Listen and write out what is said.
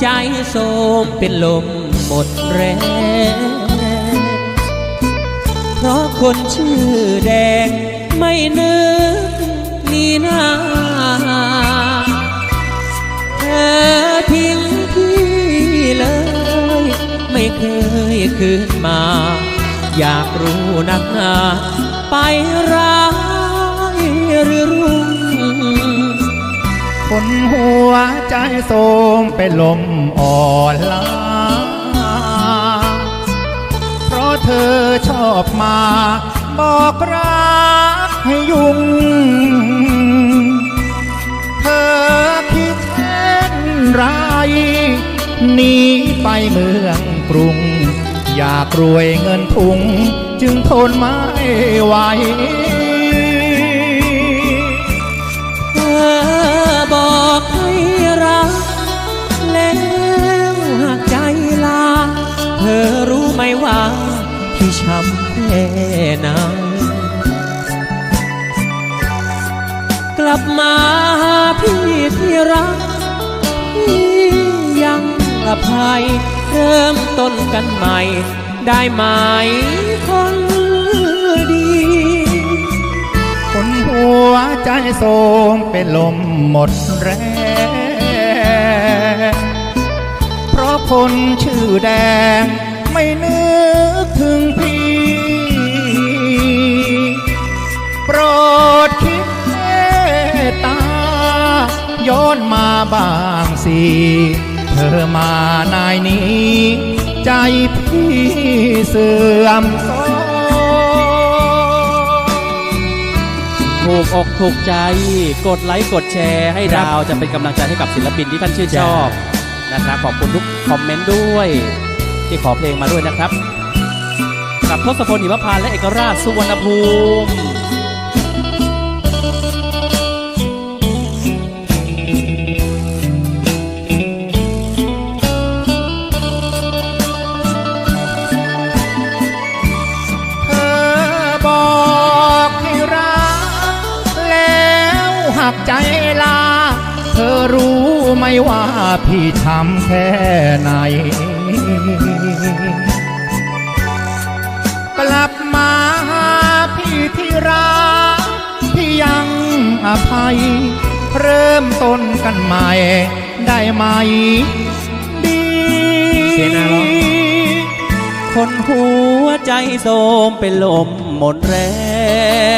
ใจโสมเป็นลมหมดแรงเพราะคนชื่อแดงไม่นึกมีหน้าเธอทิ้งพี่เลย ไม่เคยคืนมา อยากรู้นักหนาไปร้า ใจโสมเป็นลมอ่อนล้าเพราะเธอชอบมา บอกรักให้ยุ่ง เธอคิดเช่นไรหนีไปเมืองกรุง อยากรวยเงินทุง จึงทนไม่ไหว ว่าพี่ช้ำแค่ไหนกลับมาหาพี่ที่รักพี่ยังอภัยเริ่มต้นกันใหม่ ได้ไหมคนดีคนหัวใจโสมเป็นลมหมดแรงเพราะคนชื่อแดง ไม่นึกถึงพี่ โปรดคิดเมตตา ย้อนมาบ้างสิ เธอมานายนี้ ใจพี่เสื่อมโทรมถูกอกถูกใจ กดไลค์กดแชร์ให้ดาวจะเป็นกำลังใจให้กับศิลปินที่ท่านชื่นชอบนะครับขอบคุณทุกคอมเมนต์ด้วย ที่ขอเพลงมาด้วยนะครับ กับทศพลหิมพานและเอกราชสุวรรณภูมิเธอบอกให้รักแล้วหักใจลา เธอรู้ไหมว่าพี่ทำแค่ไหน กลับมาหาพี่ที่รักพี่ยังอภัย เริ่มต้นกันใหม่ได้ไหม ดีเสียหน้าร้องคนหัวใจโสมเป็นลมหมดแรง